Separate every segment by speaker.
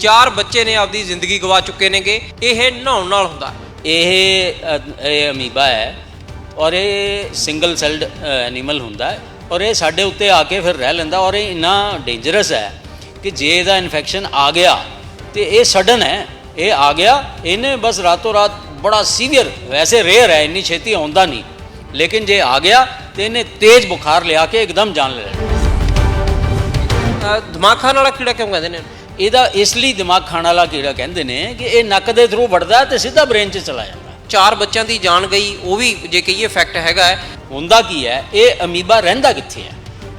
Speaker 1: ਚਾਰ ਬੱਚੇ ਨੇ ਆਪਦੀ ਜ਼ਿੰਦਗੀ ਗਵਾ ਚੁੱਕੇ ਨੇਗੇ। ਇਹ ਨਹਾਉਣ ਨਾਲ ਹੁੰਦਾ।
Speaker 2: ਇਹ ਅ, ਇਹ ਅਮੀਬਾ ਹੈ ਔਰ ਇਹ ਸਿੰਗਲ ਸੈਲਡ ਐਨੀਮਲ ਹੁੰਦਾ ਹੈ ਔਰ ਇਹ ਸਾਡੇ ਉੱਤੇ ਆ ਕੇ ਫਿਰ ਰਹਿ ਲੈਂਦਾ ਔਰ ਇਹ ਇੰਨਾ ਡੇਂਜਰਸ ਹੈ ਕਿ ਜੇ ਇਹਦਾ ਇਨਫੈਕਸ਼ਨ ਆ ਗਿਆ ਤੇ ਇਹ ਸਡਨ ਹੈ ਇਹ ਆ ਗਿਆ ਇਹਨੇ ਬਸ ਰਾਤੋਂ ਰਾਤ ਬੜਾ ਸੀਵੀਅਰ ਵੈਸੇ ਰੇਅਰ ਹੈ ਇੰਨੀ ਛੇਤੀ ਆਉਂਦਾ ਨਹੀਂ। ਲੇਕਿਨ ਜੇ ਆ ਗਿਆ ਤੇ ਇਹਨੇ ਤੇਜ਼ ਬੁਖਾਰ ਲਿਆ ਕੇ ਇੱਕਦਮ ਜਾਨ ਲੈ ਲੈਣੀ।
Speaker 1: ਦਿਮਾਗ ਖਾਣ ਵਾਲਾ ਕੀੜਾ ਕਿਉਂ ਕਹਿੰਦੇ ਨੇ? ਇਹਨੂੰ?
Speaker 2: ਇਹਦਾ ਇਸ ਲਈ ਦਿਮਾਗ ਖਾਣ ਵਾਲਾ ਕੀੜਾ ਕਹਿੰਦੇ ਨੇ ਕਿ ਇਹ ਨੱਕ ਦੇ ਥਰੂ ਵੜਦਾ ਤੇ ਸਿੱਧਾ ਬ੍ਰੇਨ 'ਚ ਚਲਾ ਜਾਂਦਾ।
Speaker 1: ਚਾਰ ਬੱਚਿਆਂ ਦੀ ਜਾਨ ਗਈ ਉਹ ਵੀ ਜੇ ਕਹੀਏ ਫੈਕਟ ਹੈਗਾ ਹੈ।
Speaker 2: ਹੁੰਦਾ ਕੀ ਹੈ ਇਹ ਅਮੀਬਾ ਰਹਿੰਦਾ ਕਿੱਥੇ ਹੈ?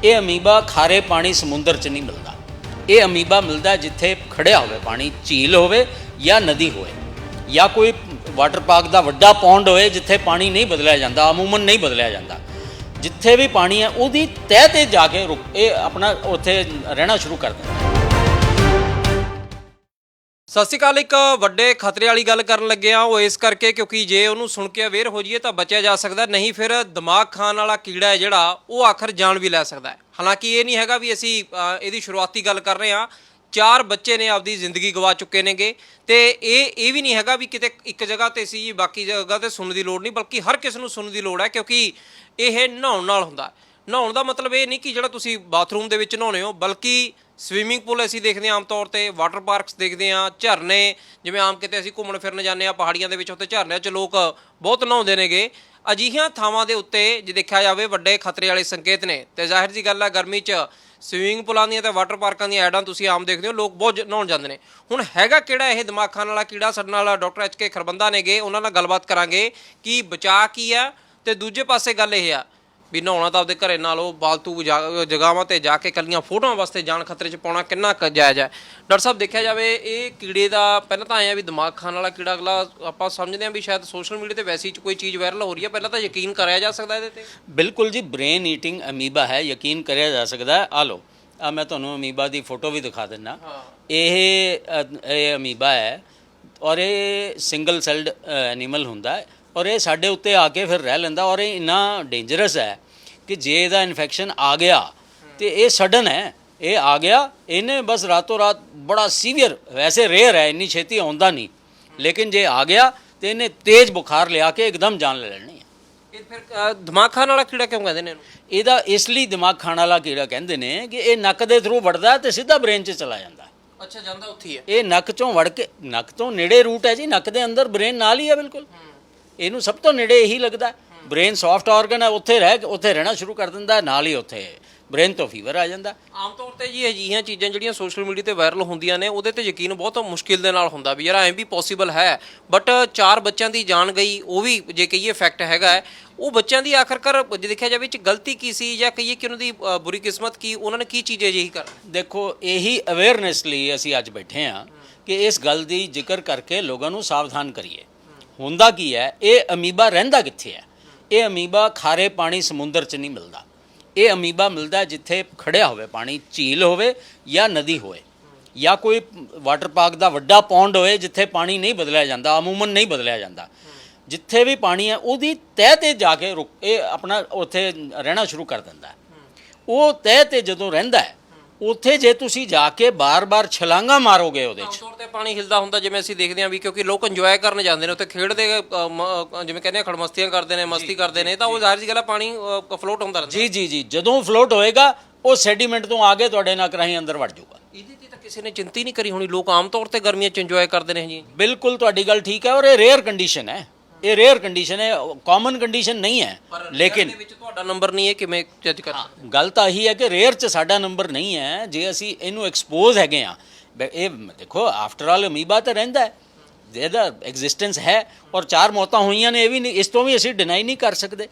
Speaker 2: ਇਹ ਅਮੀਬਾ ਖਾਰੇ ਪਾਣੀ ਸਮੁੰਦਰ 'ਚ ਨਹੀਂ ਮਿਲਦਾ। ਇਹ ਅਮੀਬਾ ਮਿਲਦਾ ਜਿੱਥੇ ਖੜਿਆ ਹੋਵੇ ਪਾਣੀ ਝੀਲ ਹੋਵੇ ਜਾਂ ਨਦੀ ਹੋਵੇ ਜਾਂ ਕੋਈ ਵਾਟਰ ਪਾਰਕ ਦਾ ਵੱਡਾ ਪੌਂਡ ਹੋਵੇ ਜਿੱਥੇ ਪਾਣੀ ਨਹੀਂ ਬਦਲਿਆ ਜਾਂਦਾ ਅਮੂਮਨ ਨਹੀਂ ਬਦਲਿਆ ਜਾਂਦਾ। ਜਿੱਥੇ ਵੀ ਪਾਣੀ ਹੈ ਉਹਦੀ ਤਹਿ ਤੇ ਜਾ ਕੇ ਰੁਕ ਇਹ ਆਪਣਾ ਉੱਥੇ ਰਹਿਣਾ ਸ਼ੁਰੂ ਕਰ ਦਿੰਦਾ।
Speaker 1: ਸਤਿ ਸ਼੍ਰੀ ਅਕਾਲ ਇੱਕ ਵੱਡੇ ਖਤਰੇ ਵਾਲੀ ਗੱਲ ਕਰਨ ਲੱਗੇ ਆ ਉਹ ਇਸ ਕਰਕੇ ਕਿਉਂਕਿ ਜੇ ਉਹਨੂੰ ਸੁਣ ਕੇ ਅਵੇਅਰ ਹੋ ਜਾਈਏ ਤਾਂ ਬਚਿਆ ਜਾ ਸਕਦਾ ਨਹੀਂ ਫਿਰ ਦਿਮਾਗ ਖਾਣ ਵਾਲਾ ਕੀੜਾ ਹੈ ਜਿਹੜਾ ਉਹ ਆਖਰ ਜਾਨ ਵੀ ਲੈ ਸਕਦਾ ਹੈ ਹਾਲਾਂਕਿ ਇਹ ਨਹੀਂ ਹੈਗਾ ਵੀ ਅਸੀਂ ਅ, ਇਹਦੀ ਸ਼ੁਰੂਆਤੀ ਗੱਲ ਕਰ ਰਹੇ ਹਾਂ ਚਾਰ ਬੱਚੇ ਨੇ ਆਪਦੀ ਜ਼ਿੰਦਗੀ ਗਵਾ ਚੁੱਕੇ ਨੇਗੇ ਤੇ ਇਹ ਇਹ ਵੀ ਨਹੀਂ ਹੈਗਾ ਵੀ ਕਿਤੇ ਇੱਕ ਜਗ੍ਹਾ ਤੇ ਸੀ ਬਾਕੀ ਜਗ੍ਹਾ ਤੇ ਸੁਣਨ ਦੀ ਲੋੜ ਨਹੀਂ ਬਲਕਿ ਹਰ ਕਿਸ ਨੂੰ ਸੁਣਨ ਦੀ ਲੋੜ ਹੈ ਕਿਉਂਕਿ ਇਹ ਨਹਾਉਣ ਨਾਲ ਹੁੰਦਾ ਹੈ। ਨਹਾਉਣ ਦਾ ਮਤਲਬ ਇਹ ਨਹੀਂ ਕਿ ਜਿਹੜਾ ਤੁਸੀਂ ਬਾਥਰੂਮ ਦੇ ਵਿੱਚ ਨਹਾਉਣੇ ਹੋ ਬਲਕਿ ਸਵੀਮਿੰਗ ਪੂਲ ਅਸੀਂ ਦੇਖਦੇ ਹਾਂ ਆਮ ਤੌਰ ਤੇ ਵਾਟਰ ਪਾਰਕਸ ਦੇਖਦੇ ਹਾਂ, ਝਰਨੇ, ਜਿਵੇਂ ਆਮ ਕਿਤੇ ਅਸੀਂ ਘੁੰਮਣ ਫਿਰਨ ਜਾਂਦੇ ਹਾਂ, ਪਹਾੜੀਆਂ ਦੇ ਵਿੱਚ ਉੱਥੇ ਝਰਨਿਆਂ 'ਚ ਲੋਕ ਬਹੁਤ ਨਹਾਉਂਦੇ ਨੇਗੇ। ਅਜਿਹੀਆਂ ਥਾਵਾਂ ਦੇ ਉੱਤੇ ਜੇ ਦੇਖਿਆ ਜਾਵੇ, ਵੱਡੇ ਖਤਰੇ ਵਾਲੇ ਸੰਕੇਤ ਨੇ। ਤੇ ਜ਼ਾਹਿਰ ਜੀ ਗੱਲ ਆ, ਗਰਮੀ 'ਚ ਸਵੀਮਿੰਗ ਪੂਲਾਂ ਦੀਆਂ ਤੇ ਵਾਟਰ ਪਾਰਕਾਂ ਦੀਆਂ ਐਡਾਂ ਤੁਸੀਂ ਆਮ ਦੇਖਦੇ ਹੋ, ਲੋਕ ਬਹੁਤ ਜ- ਨਹਾਉਣ ਜਾਂਦੇ ਨੇ। ਹੁਣ ਹੈਗਾ ਕਿਹੜਾ ਇਹ ਦਿਮਾਗ ਖਾਣ ਵਾਲਾ ਕੀੜਾ ਸਾਡੇ ਨਾਲ ਡਾਕਟਰ ਐਚ ਕੇ ਖਰਬੰਦਾ ਨੇਗੇ, ਉਹਨਾਂ ਨਾਲ ਗੱਲਬਾਤ ਕਰਾਂਗੇ ਕਿ ਬਚਾ ਕੀ ਆ ਤੇ ਦੂਜੇ ਪਾਸੇ ਗੱਲ ਇਹ ਆ ਵੀ ਨਹਾਉਣਾ ਤਾਂ ਆਪਦੇ ਘਰੇ ਨਾਲੋਂ ਬਾਲਤੂ ਜਾ- ਜਗ੍ਹਾਵਾਂ ਤੇ ਜਾ ਕੇ ਕੱਲੀਆਂ ਫੋਟੋਆਂ ਵਾਸਤੇ ਜਾਨ ਖਤਰੇ 'ਚ ਪਾਉਣਾ ਕਿੰਨਾ ਕੁ ਜਾਇਜ਼ ਹੈ। ਡਾਕਟਰ ਸਾਹਿਬ ਦੇਖਿਆ ਜਾਵੇ ਇਹ ਕੀੜੇ ਦਾ ਪਹਿਲਾਂ ਤਾਂ ਆਇਆ ਵੀ ਦਿਮਾਗ ਖਾਣ ਵਾਲਾ ਕੀੜਾ ਅਗਲਾ ਆਪਾਂ ਸਮਝਦੇ ਹਾਂ ਵੀ ਸ਼ਾਇਦ ਸੋਸ਼ਲ ਮੀਡੀਆ ਤੇ ਵੈਸੇ ਹੀ ਕੋਈ ਚੀਜ਼ ਵਾਇਰਲ ਹੋ ਰਹੀ ਹੈ ਪਹਿਲਾਂ ਤਾਂ ਯਕੀਨ ਕਰਿਆ ਜਾ ਸਕਦਾ ਇਹਦੇ ਤੇ।
Speaker 2: ਬਿਲਕੁਲ ਜੀ ਬ੍ਰੇਨ ਈਟਿੰਗ ਅਮੀਬਾ ਹੈ ਯਕੀਨ ਕਰਿਆ ਜਾ ਸਕਦਾ ਹੈ। ਆ ਲਓ ਆ ਮੈਂ ਤੁਹਾਨੂੰ ਅਮੀਬਾ ਦੀ ਫੋਟੋ ਵੀ ਦਿਖਾ ਦਿੰਨਾ ਇਹ ਇਹ ਅਮੀਬਾ ਹੈ ਔਰ ਇਹ ਸਿੰਗਲ ਸੈਲਡ ਐਨੀਮਲ ਹੁੰਦਾ ਹੈ ਔਰ ਇਹ ਸਾਡੇ ਉੱਤੇ ਆ ਕੇ ਫਿਰ ਰਹਿ ਲੈਂਦਾ ਔਰ ਇਹ ਇੰਨਾ ਡੇਂਜਰਸ ਹੈ ਕਿ ਜੇ ਇਹਦਾ ਇਨਫੈਕਸ਼ਨ ਆ ਗਿਆ ਤੇ ਇਹ ਸਡਨ ਹੈ ਇਹ ਆ ਗਿਆ ਇਹਨੇ ਬਸ ਰਾਤੋਂ ਰਾਤ ਬੜਾ ਸੀਵੀਅਰ ਵੈਸੇ ਰੇਅਰ ਹੈ ਇੰਨੀ ਛੇਤੀ ਆਉਂਦਾ ਨਹੀਂ। ਲੇਕਿਨ ਜੇ ਆ ਗਿਆ ਤੇ ਇਹਨੇ ਤੇਜ਼ ਬੁਖਾਰ ਲਿਆ ਕੇ ਇੱਕਦਮ ਜਾਨ ਲੈ ਲੈਣੀ ਹੈ।
Speaker 1: ਇਹ ਫਿਰ ਦਿਮਾਗ ਖਾਣ ਵਾਲਾ ਕੀੜਾ ਕਿਉਂ ਕਹਿੰਦੇ ਨੇ ਇਹਨੂੰ?
Speaker 2: ਇਹਦਾ ਇਸ ਲਈ ਦਿਮਾਗ ਖਾਣ ਵਾਲਾ ਕੀੜਾ ਕਹਿੰਦੇ ਨੇ ਕਿ ਇਹ ਨੱਕ ਦੇ ਥਰੂ ਵੜਦਾ ਤੇ ਸਿੱਧਾ ਬ੍ਰੇਨ 'ਚ ਚਲਾ ਜਾਂਦਾ।
Speaker 1: ਅੱਛਾ ਜਾਂਦਾ ਉੱਥੇ ਹੀ ਹੈ।
Speaker 2: ਇਹ ਨੱਕ ਚੋਂ ਵੜ ਕੇ ਨੱਕ ਤੋਂ ਨੇੜੇ ਰੂਟ ਹੈ ਜੀ ਨੱਕ ਦੇ ਅੰਦਰ ਬ੍ਰੇਨ ਨਾਲ ਹੀ ਹੈ ਬਿਲਕੁਲ। ਇਹਨੂੰ ਸਭ ਤੋਂ ਨੇੜੇ ਇਹੀ ਲੱਗਦਾ। ਬ੍ਰੇਨ ਸੌਫਟ ਆਰਗਨ ਹੈ ਉੱਥੇ ਰਹਿ ਉੱਥੇ ਰਹਿਣਾ ਸ਼ੁਰੂ ਕਰ ਦਿੰਦਾ ਨਾਲ ਹੀ ਉੱਥੇ ਬ੍ਰੇਨ ਤੋਂ ਫੀਵਰ ਆ ਜਾਂਦਾ।
Speaker 1: ਆਮ ਤੌਰ ਤੇ ਜੀ ਅਜਿਹੀਆਂ ਚੀਜ਼ਾਂ ਜਿਹੜੀਆਂ ਸੋਸ਼ਲ ਮੀਡੀਆ ਤੇ ਵਾਇਰਲ ਹੁੰਦੀਆਂ ਨੇ ਉਹਦੇ ਤੇ ਯਕੀਨ ਬਹੁਤ ਮੁਸ਼ਕਿਲ ਦੇ ਨਾਲ ਹੁੰਦਾ ਵੀ ਯਾਰ ਐਂ ਵੀ ਪੋਸੀਬਲ ਹੈ। ਬਟ ਚਾਰ ਬੱਚਿਆਂ ਦੀ ਜਾਨ ਗਈ ਉਹ ਵੀ ਜੇ ਕਹੀਏ ਫੈਕਟ ਹੈਗਾ ਹੈ। ਉਹ ਬੱਚਿਆਂ ਦੀ ਆਖਰਕਾਰ ਜੇ ਦੇਖਿਆ ਜਾਵੇ ਚ ਗਲਤੀ ਕੀ ਸੀ ਜਾਂ ਕਹੀਏ ਕਿ ਉਹਨਾਂ ਦੀ ਅ, ਬੁਰੀ ਕਿਸਮਤ ਕੀ ਉਹਨਾਂ ਨੇ ਕੀ ਚੀਜ਼ ਅਜਿਹੀ ਕਰ
Speaker 2: ਦੇਖੋ ਇਹੀ ਅਵੇਅਰਨੈਸ ਲਈ ਅਸੀਂ ਅੱਜ ਬੈਠੇ ਹਾਂ ਕਿ ਇਸ ਗੱਲ ਦੀ ਜ਼ਿਕਰ ਕਰਕੇ ਲੋਕਾਂ ਨੂੰ ਸਾਵਧਾਨ ਕਰੀਏ। ਹੁੰਦਾ ਕੀ ਹੈ ਇਹ ਅਮੀਬਾ ਰਹਿੰਦਾ ਕਿੱਥੇ ਹੈ? ਇਹ ਅਮੀਬਾ ਖਾਰੇ ਪਾਣੀ ਸਮੁੰਦਰ 'ਚ ਨਹੀਂ ਮਿਲਦਾ। ਇਹ ਅਮੀਬਾ ਮਿਲਦਾ ਜਿੱਥੇ ਖੜਿਆ ਹੋਵੇ, ਪਾਣੀ ਝੀਲ ਹੋਵੇ ਜਾਂ ਨਦੀ ਹੋਵੇ, ਜਾਂ ਕੋਈ ਵਾਟਰ ਪਾਰਕ ਦਾ ਵੱਡਾ ਪੌਂਡ ਹੋਵੇ ਜਿੱਥੇ ਪਾਣੀ ਨਹੀਂ ਬਦਲਿਆ ਜਾਂਦਾ, ਅਮੂਮਨ ਨਹੀਂ ਬਦਲਿਆ ਜਾਂਦਾ। ਜਿੱਥੇ ਵੀ ਪਾਣੀ ਹੈ, ਉਹਦੀ ਤਹਿ ਤੇ ਜਾ ਕੇ ਰੁਕ, ਇਹ ਆਪਣਾ ਉੱਥੇ ਰਹਿਣਾ ਸ਼ੁਰੂ ਕਰ ਦਿੰਦਾ ਉਹ ਤਹਿ ਤੇ ਜਦੋਂ ਰਹਿੰਦਾ ਹੈ ਉੱਥੇ ਜੇ ਤੁਸੀਂ ਜਾ ਕੇ ਬਾਰ-ਬਾਰ ਛਲਾਂਗਾ ਮਾਰੋਗੇ ਉਹਦੇ
Speaker 1: ਆਮ
Speaker 2: 'ਚ।
Speaker 1: ਤੌਰ ਤੇ ਪਾਣੀ ਹਿਲਦਾ ਹੁੰਦਾ ਜਿਵੇਂ ਅਸੀਂ ਦੇਖਦੇ ਹਾਂ ਵੀ ਕਿਉਂਕਿ ਲੋਕ ਇੰਜੋਏ ਕਰਨ ਜਾਂਦੇ ਨੇ ਉੱਥੇ ਖੇਡਦੇ ਅ, ਮ- ਅ, ਜਿਵੇਂ ਕਹਿੰਦੇ ਆ ਖੜਮਸਤੀਆਂ ਕਰਦੇ ਨੇ ਮਸਤੀ ਕਰਦੇ ਨੇ ਤਾਂ ਉਹ ਜ਼ਾਹਿਰ ਜੀ ਗੱਲ ਪਾਣੀ ਫਲੋਟ ਹੁੰਦਾ ਰਹਿੰਦਾ।
Speaker 2: ਜੀ ਜੀ ਜੀ ਜਦੋਂ ਫਲੋਟ ਹੋਏਗਾ ਉਹ ਸੈਡੀਮੈਂਟ ਤੋਂ ਆ ਕੇ ਤੁਹਾਡੇ ਨੱਕ ਰਾਹੀਂ ਅੰਦਰ ਵੜ ਜਾਊਗਾ।
Speaker 1: ਇਹਦੀ ਤੇ ਤਾਂ ਕਿਸੇ ਨੇ ਚਿੰਤਾ ਨਹੀਂ ਕਰੀ ਹੋਣੀ ਲੋਕ ਆਮ ਤੌਰ ਤੇ ਗਰਮੀਆਂ 'ਚ ਇੰਜੋਏ ਕਰਦੇ ਨੇ ਜੀ।
Speaker 2: ਬਿਲਕੁਲ ਤੁਹਾਡੀ ਗੱਲ ਠੀਕ ਹੈ ਔਰ ਇਹ ਰੇਅਰ ਕੰਡੀਸ਼ਨ ਹੈ। ਇਹ ਰੇਅਰ ਕੰਡੀਸ਼ਨ ਹੈ ਕਾਮਨ ਕੰਡੀਸ਼ਨ ਨਹੀਂ ਹੈ ਲੇਕਿਨ
Speaker 1: ਵਿੱਚ ਤੁਹਾਡਾ ਨੰਬਰ ਨਹੀਂ ਹੈ ਕਿਵੇਂ ਜੱਜ ਕਰ
Speaker 2: ਗੱਲ ਤਾਂ ਇਹੀ ਹੈ ਕਿ ਰੇਅਰ 'ਚ ਸਾਡਾ ਨੰਬਰ ਨਹੀਂ ਹੈ ਜੇ ਅਸੀਂ ਇਹਨੂੰ ਐਕਸਪੋਜ਼ ਹੈਗੇ ਆ ਇਹ ਦੇਖੋ ਆਫਟਰ ਆਲ ਅਮੀਬਾ ਤਾਂ ਰਹਿੰਦਾ ਹੈ ਇਹਦਾ ਐਗਜ਼ਿਸਟੈਂਸ ਹੈ ਔਰ ਚਾਰ ਮੌਤਾਂ ਹੋਈਆਂ ਨੇ ਇਹ ਵੀ ਨਹੀਂ ਇਸ ਤੋਂ ਵੀ ਅਸੀਂ ਡਿਨਾਈ ਨਹੀਂ ਕਰ ਸਕਦੇ।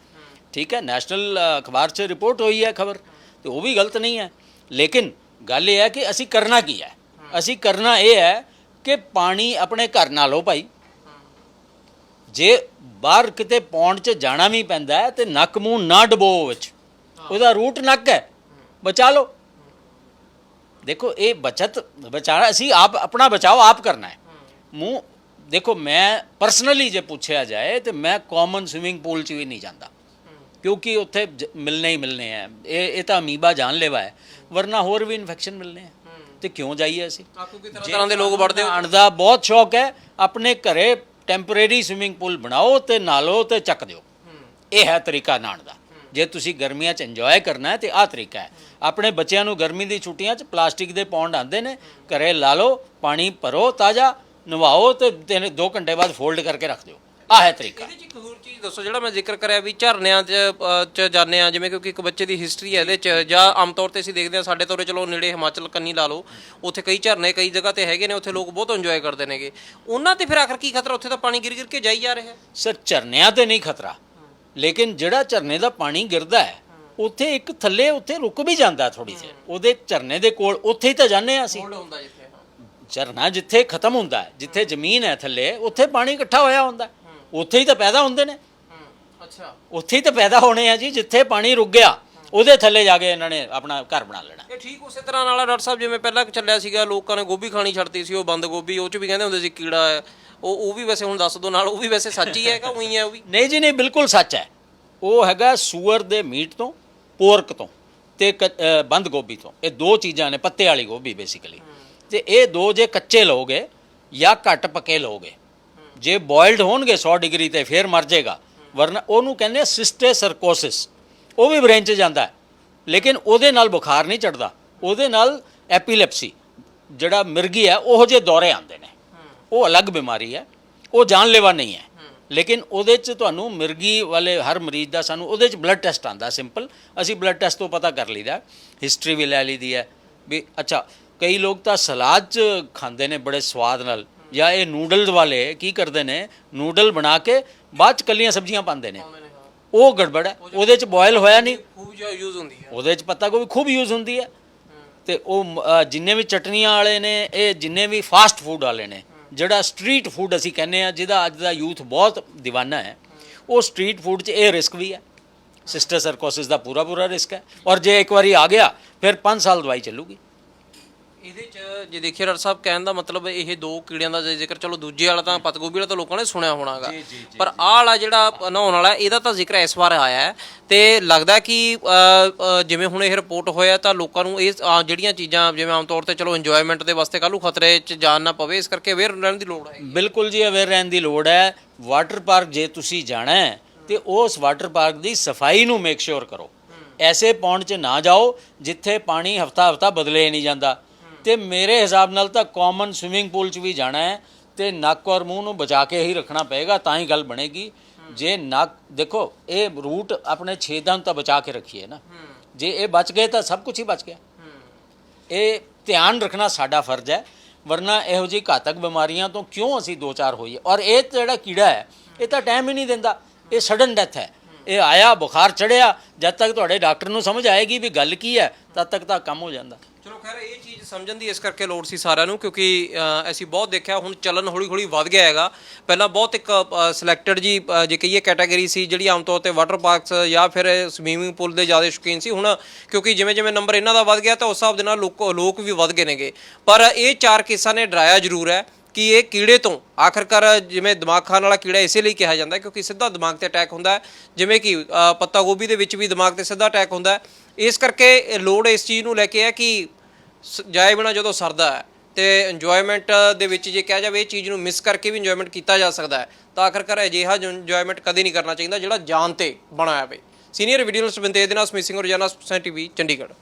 Speaker 2: ਠੀਕ ਹੈ ਨੈਸ਼ਨਲ ਅਖਬਾਰ 'ਚ ਰਿਪੋਰਟ ਹੋਈ ਹੈ ਖਬਰ ਤੇ ਉਹ ਵੀ ਗਲਤ ਨਹੀਂ ਹੈ। ਲੇਕਿਨ ਗੱਲ ਇਹ ਹੈ ਕਿ ਅਸੀਂ ਕਰਨਾ ਕੀ ਹੈ? ਅਸੀਂ ਕਰਨਾ ਇਹ ਹੈ ਕਿ ਪਾਣੀ ਆਪਣੇ ਘਰ ਨਾਲ ਲਓ ਭਾਈ ਜੇ ਬਾਹਰ ਕਿਤੇ ਪੌਂਡ 'ਚ ਜਾਣਾ ਵੀ ਪੈਂਦਾ ਹੈ ਤੇ ਨੱਕ ਮੂੰਹ ਨਾ ਡਬੋ ਵਿੱਚ। ਉਹਦਾ ਰੂਟ ਨੱਕ ਹੈ। ਬਚਾ ਲਓ। ਦੇਖੋ ਇਹ ਬਚਤ ਬਚਾਣਾ ਅਸੀਂ ਆਪ ਆਪਣਾ ਬਚਾਓ ਆਪ ਕਰਨਾ ਹੈ। ਮੂੰਹ ਦੇਖੋ ਮੈਂ ਪਰਸਨਲੀ ਜੇ ਪੁੱਛਿਆ ਜਾਏ ਤੇ ਮੈਂ ਕਾਮਨ ਸਵਿਮਿੰਗ ਪੂਲ 'ਚ ਵੀ ਨਹੀਂ ਜਾਂਦਾ। ਕਿਉਂਕਿ ਉੱਥੇ ਮਿਲਣੇ ਹੀ ਮਿਲਣੇ ਆ ਇਹ ਇਹ ਤਾਂ ਅਮੀਬਾ ਜਾਨਲੇਵਾ ਹੈ। ਵਰਨਾ ਹੋਰ ਵੀ ਇਨਫੈਕਸ਼ਨ ਮਿਲਨੇ ਆ ਤੇ ਕਿਉਂ ਜਾਈਏ ਅਸੀਂ?
Speaker 1: ਆਖੋ ਕਿ ਤਰ੍ਹਾਂ ਤਰ੍ਹਾਂ ਦੇ ਲੋਕ ਵੜਦੇ
Speaker 2: ਨਹਾਉਣ ਦਾ ਬਹੁਤ ਸ਼ੌਕ ਹੈ ਆਪਣੇ ਘਰੇ ਟੈਂਪਰੇਰੀ ਸਵਿਮਿੰਗ ਪੂਲ ਬਣਾਓ ਤੇ ਨਾਲੋ ਤੇ ਚੱਕ ਦਿਓ। ਇਹ ਹੈ ਤਰੀਕਾ ਨਹਾਉਣ ਦਾ। ਜੇ ਤੁਸੀਂ ਗਰਮੀਆਂ 'ਚ ਇੰਜੋਏ ਕਰਨਾ ਹੈ ਤੇ ਆਹ ਤਰੀਕਾ ਹੈ। ਆਪਣੇ ਬੱਚਿਆਂ ਨੂੰ ਗਰਮੀ ਦੀ ਛੁੱਟੀਆਂ 'ਚ ਪਲਾਸਟਿਕ ਦੇ ਪੌਂਡ ਆਉਂਦੇ ਨੇ ਘਰੇ ਲਾ ਲਓ ਪਾਣੀ ਭਰੋ ਤਾਜ਼ਾ ਨਵਾਓ ਤੇ ਤਿੰਨ ਦੋ ਘੰਟੇ ਬਾਅਦ ਫੋਲਡ ਕਰਕੇ ਰੱਖ ਦਿਓ। ਆਹ ਹੈ ਤਰੀਕਾ।
Speaker 1: ਇਹਦੇ ਚ ਇੱਕ ਹੋਰ ਚੀਜ਼ ਦੱਸੋ ਜਿਹੜਾ ਮੈਂ ਜ਼ਿਕਰ ਕਰਿਆ ਵੀ ਝਰਨਿਆਂ 'ਚ ਅ, ਚ ਜਾਂਦੇ ਆ ਜਿਵੇਂ ਕਿਉਂਕਿ ਇੱਕ ਬੱਚੇ ਦੀ ਹਿਸਟਰੀ ਹੈ ਇਹਦੇ 'ਚ ਜਾਂ। ਆਮ ਤੌਰ ਤੇ ਅਸੀਂ ਦੇਖਦੇ ਆ ਸਾਡੇ ਤੌਰੇ ਚਲੋ ਨੇੜੇ ਹਿਮਾਚਲ ਕੰਨੀ ਲਾ ਲਓ ਉੱਥੇ ਕਈ ਝਰਨੇ ਕਈ ਜਗ੍ਹਾ ਤੇ ਹੈਗੇ ਨੇ ਉੱਥੇ ਲੋਕ ਬਹੁਤ ਇੰਜੋਏ ਕਰਦੇ ਨੇਗੇ। ਉਹਨਾਂ ਤੇ ਫਿਰ ਆਖਰ ਕੀ ਖਤਰਾ? ਉੱਥੇ ਤਾਂ ਪਾਣੀ ਗਿਰ ਗਿਰ ਕੇ ਜਾਈ ਜਾ ਰਿਹਾ ਹੈ।
Speaker 2: ਸਰ ਝਰਨਿਆਂ ਤੇ ਨਹੀਂ ਖਤਰਾ। ਲੇਕਿਨ ਜਿਹੜਾ ਝਰਨੇ ਦਾ ਪਾਣੀ ਗਿਰਦਾ ਹੈ ਉੱਥੇ ਇੱਕ ਥੱਲੇ ਉੱਥੇ ਰੁਕ ਵੀ ਜਾਂਦਾ ਥੋੜੀ ਜਿਹੀ। ਉਹਦੇ ਝਰਨੇ ਦੇ ਕੋਲ ਉੱਥੇ ਹੀ ਤਾਂ ਜਾਂਦੇ ਆ ਅਸੀਂ।
Speaker 1: ਹੋਲਡ ਹੁੰਦਾ ਜਿੱਥੇ
Speaker 2: ਝਰਨਾ ਜਿੱਥੇ ਖਤਮ ਹੁੰਦਾ ਹੈ ਜਿੱਥੇ ਜ਼ਮੀਨ ਹੈ ਥੱਲੇ ਉੱਥੇ ਪਾਣੀ ਇਕੱਠਾ ਹੋਇਆ ਹੁੰਦਾ ਹੈ। ਉੱਥੇ ਹੀ ਤਾਂ ਪੈਦਾ ਹੁੰਦੇ ਨੇ।
Speaker 1: ਅੱਛਾ।
Speaker 2: ਉੱਥੇ ਹੀ ਤਾਂ ਪੈਦਾ ਹੋਣੇ ਆ ਜੀ ਜਿੱਥੇ ਪਾਣੀ ਰੁਕ ਗਿਆ ਉਹਦੇ ਥੱਲੇ ਜਾ ਕੇ ਇਹਨਾਂ ਨੇ ਆਪਣਾ ਘਰ ਬਣਾ ਲੈਣਾ।
Speaker 1: ਇਹ ਠੀਕ ਉਸੇ ਤਰ੍ਹਾਂ ਨਾਲ ਆ ਡਾਕਟਰ ਸਾਹਿਬ ਜਿਵੇਂ ਪਹਿਲਾਂ ਚੱਲਿਆ ਸੀਗਾ ਲੋਕਾਂ ਨੇ ਗੋਭੀ ਖਾਣੀ ਛੱਡਤੀ ਸੀ ਉਹ ਬੰਦ ਗੋਭੀ ਉਹ ਚ ਵੀ ਕਹਿੰਦੇ ਹੁੰਦੇ ਸੀ ਕੀੜਾ ਹੈ ਉਹ ਉਹ ਵੀ ਵੈਸੇ ਹੁਣ ਦੱਸ ਦੋ ਨਾਲ ਉਹ ਵੀ ਵੈਸੇ ਸੱਚ ਹੀ ਹੈ ਕਿ ਉਹੀ ਹੈ ਉਹ ਵੀ?
Speaker 2: ਨਹੀਂ ਜੀ ਨਹੀਂ ਬਿਲਕੁਲ ਸੱਚ ਹੈ। ਉਹ ਹੈਗਾ ਸੂਅਰ ਦੇ ਮੀਟ ਤੋਂ ਪੋਰਕ ਤੋਂ ਤੇ ਕ- ਅ, ਬੰਦ ਗੋਭੀ ਤੋਂ। ਇਹ ਦੋ ਚੀਜ਼ਾਂ ਨੇ ਪੱਤੇ ਵਾਲੀ ਗੋਭੀ ਬੇਸਿਕਲੀ ਤੇ ਇਹ ਦੋ ਜੇ ਕੱਚੇ ਲਓਗੇ ਜਾਂ ਘੱਟ ਪੱਕੇ ਲਓਗੇ ਜੇ ਬੋਇਲਡ ਹੋਣਗੇ 100 ਡਿਗਰੀ ਤੇ ਫਿਰ ਮਰ ਜਾਏਗਾ। ਵਰਨਾ ਉਹਨੂੰ ਕਹਿੰਦੇ ਸਿਸਟੇ ਸਰਕੋਸਿਸ। ਉਹ ਵੀ ਬ੍ਰੇਨ ਚ ਜਾਂਦਾ ਲੇਕਿਨ ਉਹਦੇ ਨਾਲ ਬੁਖਾਰ ਨਹੀਂ ਚੜਦਾ। ਉਹਦੇ ਨਾਲ ਐਪੀਲੈਪਸੀ, ਜਿਹੜਾ ਮਿਰਗੀ ਹੈ, ਉਹੋ ਜਿਹੇ ਦੌਰੇ ਆਉਂਦੇ ਨੇ। ਉਹ ਅਲੱਗ ਬਿਮਾਰੀ ਹੈ। ਉਹ ਜਾਨਲੇਵਾ ਨਹੀਂ ਹੈ। ਲੇਕਿਨ ਉਹਦੇ 'ਚ ਤੁਹਾਨੂੰ ਮਿਰਗੀ ਵਾਲੇ ਹਰ ਮਰੀਜ਼ ਦਾ ਸਾਨੂੰ ਉਹਦੇ 'ਚ ਬਲੱਡ ਟੈਸਟ ਆਂਦਾ ਸਿੰਪਲ ਅਸੀਂ ਬਲੱਡ ਟੈਸਟ ਤੋਂ ਪਤਾ ਕਰ ਲਈਦਾ। ਹਿਸਟਰੀ ਵੀ ਲੈ ਲਈਦੀ ਹੈ ਵੀ ਅੱਛਾ, ਕਈ ਲੋਕ ਤਾਂ ਸਲਾਦ 'ਚ ਖਾਂਦੇ ਨੇ ਬੜੇ ਸਵਾਦ ਨਾਲ। ਜਾਂ ਇਹ ਨੂਡਲਸ ਵਾਲੇ ਕੀ ਕਰਦੇ ਨੇ ਨੂਡਲ ਬਣਾ ਕੇ ਬਾਅਦ 'ਚ ਕੱਲੀਆਂ ਸਬਜ਼ੀਆਂ ਪਾਉਂਦੇ ਨੇ। ਉਹ ਗੜਬੜ ਹੈ। ਉਹਦੇ 'ਚ ਬੋਇਲ ਹੋਇਆ ਨਹੀਂ।
Speaker 1: ਖੂਬ ਜਿਹਾ ਯੂਜ਼ ਹੁੰਦੀ ਹੈ।
Speaker 2: ਉਹਦੇ 'ਚ ਪੱਤਾ ਗੋਭੀ ਖੂਬ ਯੂਜ਼ ਹੁੰਦੀ ਹੈ। ਤੇ ਉਹ ਜਿੰਨੇ ਵੀ ਚਟਨੀਆਂ ਵਾਲੇ ਨੇ ਇਹ ਜਿੰਨੇ ਵੀ ਫਾਸਟ ਫੂਡ ਵਾਲੇ ਨੇ ਜਿਹੜਾ ਸਟਰੀਟ ਫੂਡ ਅਸੀਂ ਕਹਿੰਦੇ ਆ ਜਿਹਦਾ ਅੱਜ ਦਾ ਯੂਥ ਬਹੁਤ ਦੀਵਾਨਾ ਹੈ ਉਹ ਸਟਰੀਟ ਫੂਡ 'ਚ ਇਹ ਰਿਸਕ ਵੀ ਹੈ। ਸਿਸਟਰ ਸਰਕੋਸਿਸ ਦਾ ਪੂਰਾ ਪੂਰਾ ਰਿਸਕ ਹੈ। ਔਰ ਜੇ ਇੱਕ ਵਾਰੀ ਆ ਗਿਆ ਫਿਰ 5 ਸਾਲ ਦਵਾਈ ਚੱਲੂਗੀ।
Speaker 1: ਇਹਦੇ ਚ ਜੇ ਦੇਖੀਏ ਡਾਕਟਰ ਸਾਹਿਬ ਕਹਿਣ ਦਾ ਮਤਲਬ ਇਹ ਦੋ ਕੀੜਿਆਂ ਦਾ ਜੇ ਜ਼ਿਕਰ ਚਲੋ ਦੂਜੇ ਵਾਲਾ ਤਾਂ ਪਤਗੋਭੀ ਵਾਲਾ ਤਾਂ ਲੋਕਾਂ ਨੇ ਸੁਣਿਆ ਹੋਣਾਗਾ। ਪਰ ਆਹ ਵਾਲਾ ਜਿਹੜਾ ਨਹਾਉਣ ਵਾਲਾ ਇਹਦਾ ਤਾਂ ਜ਼ਿਕਰ ਇਸ ਵਾਰ ਆਇਆ ਹੈ। ਤੇ ਲੱਗਦਾ ਕਿ ਜਿਵੇਂ ਹੁਣ ਇਹ ਰਿਪੋਰਟ ਹੋਇਆ ਤਾਂ ਲੋਕਾਂ ਨੂੰ ਇਹ ਜਿਹੜੀਆਂ ਚੀਜ਼ਾਂ ਜਿਵੇਂ ਆਮ ਤੌਰ ਤੇ ਚਲੋ ਇੰਜੋਇਮੈਂਟ ਦੇ ਵਾਸਤੇ ਕੱਲ੍ਹ ਨੂੰ ਖਤਰੇ 'ਚ ਜਾਨ ਨਾ ਪਵੇ ਇਸ ਕਰਕੇ ਅਵੇਅਰ ਰਹਿਣ ਦੀ ਲੋੜ ਹੈ।
Speaker 2: ਬਿਲਕੁਲ ਜੀ ਅਵੇਅਰ ਰਹਿਣ ਦੀ ਲੋੜ ਹੈ। ਵਾਟਰ ਪਾਰਕ ਜੇ ਤੁਸੀਂ ਜਾਣਾ ਹੈ ਤੇ ਉਸ ਵਾਟਰ ਪਾਰਕ ਦੀ ਸਫ਼ਾਈ ਨੂੰ ਮੇਕ ਸ਼ੋਰ ਕਰੋ। ਐਸੇ ਪੌਂਡ 'ਚ ਨਾ ਜਾਓ ਜਿੱਥੇ ਪਾਣੀ ਹਫਤਾ ਹਫਤਾ ਬਦਲੇ ਨਹੀਂ ਜਾਂਦਾ। ਤੇ ਮੇਰੇ ਹਿਸਾਬ ਨਾਲ ਤਾਂ ਕਾਮਨ ਸਵਿਮਿੰਗ ਪੂਲ 'ਚ ਵੀ ਜਾਣਾ ਹੈ ਤੇ ਨੱਕ ਔਰ ਮੂੰਹ ਨੂੰ ਬਚਾ ਕੇ ਹੀ ਰੱਖਣਾ ਪਏਗਾ, ਤਾਂ ਹੀ ਗੱਲ ਬਣੇਗੀ। ਜੇ ਨੱਕ, ਦੇਖੋ, ਇਹ ਰੂਟ ਆਪਣੇ ਛੇਦਾਂ ਨੂੰ ਤਾਂ ਬਚਾ ਕੇ ਰੱਖੀਏ ਨਾ। ਜੇ ਇਹ ਬਚ ਗਏ ਤਾਂ ਸਭ ਕੁਝ ਹੀ ਬਚ ਗਿਆ। ਇਹ ਧਿਆਨ ਰੱਖਣਾ ਸਾਡਾ ਫਰਜ਼ ਹੈ, ਵਰਨਾ ਇਹੋ ਜਿਹੀ ਘਾਤਕ ਬਿਮਾਰੀਆਂ ਤੋਂ ਕਿਉਂ ਅਸੀਂ ਦੋ ਚਾਰ ਹੋਈਏ? ਔਰ ਇਹ ਜਿਹੜਾ ਕੀੜਾ ਹੈ, ਇਹ ਤਾਂ ਟਾਈਮ ਹੀ ਨਹੀਂ ਦਿੰਦਾ। ਇਹ ਸਡਨ ਡੈਥ ਹੈ। ਇਹ ਆਇਆ, ਬੁਖਾਰ ਚੜਿਆ, ਜਦ ਤੱਕ ਤੁਹਾਡੇ ਡਾਕਟਰ ਨੂੰ ਸਮਝ ਆਏਗੀ ਵੀ ਗੱਲ ਕੀ ਹੈ, ਤਦ ਤੱਕ ਤਾਂ ਕੰਮ ਹੋ ਜਾਂਦਾ।
Speaker 1: ਚਲੋ ਖੈਰ, ਇਹ ਚੀਜ਼ ਸਮਝਣ ਦੀ ਇਸ ਕਰਕੇ ਲੋੜ ਸੀ ਸਾਰਿਆਂ ਨੂੰ ਕਿਉਂਕਿ ਅ, ਅਸੀਂ ਬਹੁਤ ਦੇਖਿਆ ਹੁਣ ਚੱਲਣ ਹੌਲੀ ਹੌਲੀ ਵੱਧ ਗਿਆ ਹੈਗਾ। ਪਹਿਲਾਂ ਬਹੁਤ ਇੱਕ ਸਿਲੈਕਟਡ ਜੀ ਅ, ਜੇ ਕਹੀਏ ਕੈਟਾਗਰੀ ਸੀ ਜਿਹੜੀ ਆਮ ਤੌਰ ਤੇ ਵਾਟਰ ਪਾਰਕਸ ਜਾਂ ਫਿਰ ਸਵੀਮਿੰਗ ਪੂਲ ਦੇ ਜ਼ਿਆਦਾ ਸ਼ੌਕੀਨ ਸੀ। ਹੁਣ ਕਿਉਂਕਿ ਜਿਵੇਂ ਜਿਵੇਂ ਨੰਬਰ ਇਹਨਾਂ ਦਾ ਵੱਧ ਗਿਆ ਤਾਂ ਉਸ ਹਿਸਾਬ ਦੇ ਨਾਲ ਲੋਕ ਲੋਕ ਵੀ ਵੱਧ ਗਏ ਨੇਗੇ। ਪਰ ਇਹ ਚਾਰ ਕੇਸਾਂ ਨੇ ਡਰਾਇਆ ਜ਼ਰੂਰ ਹੈ ਕਿ ਇਹ ਕੀੜੇ ਤੋਂ ਆਖਰਕਾਰ ਜਿਵੇਂ ਦਿਮਾਗ ਖਾਣ ਵਾਲਾ ਕੀੜਾ ਇਸੇ ਲਈ ਕਿਹਾ ਜਾਂਦਾ ਹੈ ਕਿਉਂਕਿ ਸਿੱਧਾ ਦਿਮਾਗ ਤੇ ਅਟੈਕ ਹੁੰਦਾ ਹੈ। ਜਿਵੇਂ ਕਿ ਅ, ਪੱਤਾ ਗੋਭੀ ਦੇ ਵਿੱਚ ਵੀ ਦਿਮਾਗ ਤੇ ਸਿੱਧਾ ਅਟੈਕ ਹੁੰਦਾ ਹੈ। ਇਸ ਕਰਕੇ ਇਹ ਲੋੜ ਇਸ ਚੀਜ਼ ਨੂੰ ਲੈ ਕੇ ਹੈ ਕਿ ਸ- ਜਾਏ ਬਿਨਾ ਜਦੋਂ ਸਰਦਾ ਹੈ ਤੇ ਇੰਜੋਇਮੈਂਟ ਦੇ ਵਿੱਚ ਜੇ ਕਿਹਾ ਜਾਵੇ ਇਹ ਚੀਜ਼ ਨੂੰ ਮਿਸ ਕਰਕੇ ਵੀ ਇੰਜੋਇਮੈਂਟ ਕੀਤਾ ਜਾ ਸਕਦਾ ਹੈ, ਤਾਂ ਆਖਰਕਾਰ ਅਜਿਹਾ ਇੰਜੋਇਮੈਂਟ ਕਦੇ ਨਹੀਂ ਕਰਨਾ ਚਾਹੀਦਾ ਜਿਹੜਾ ਜਾਨ ਤੇ ਬਣਾਇਆ ਹੋਵੇ ਸੀਨੀਅਰ ਵੀਡੀਓ ਜਰਨਲਿਸਟ ਬੰਦੇ ਦੇ ਨਾਲ ਸਮਿਸਿੰਗ ਰੋਜ਼ਾਨਾ ਸਪੋਕਸਨ ਟੀਵੀ ਚੰਡੀਗੜ੍ਹ।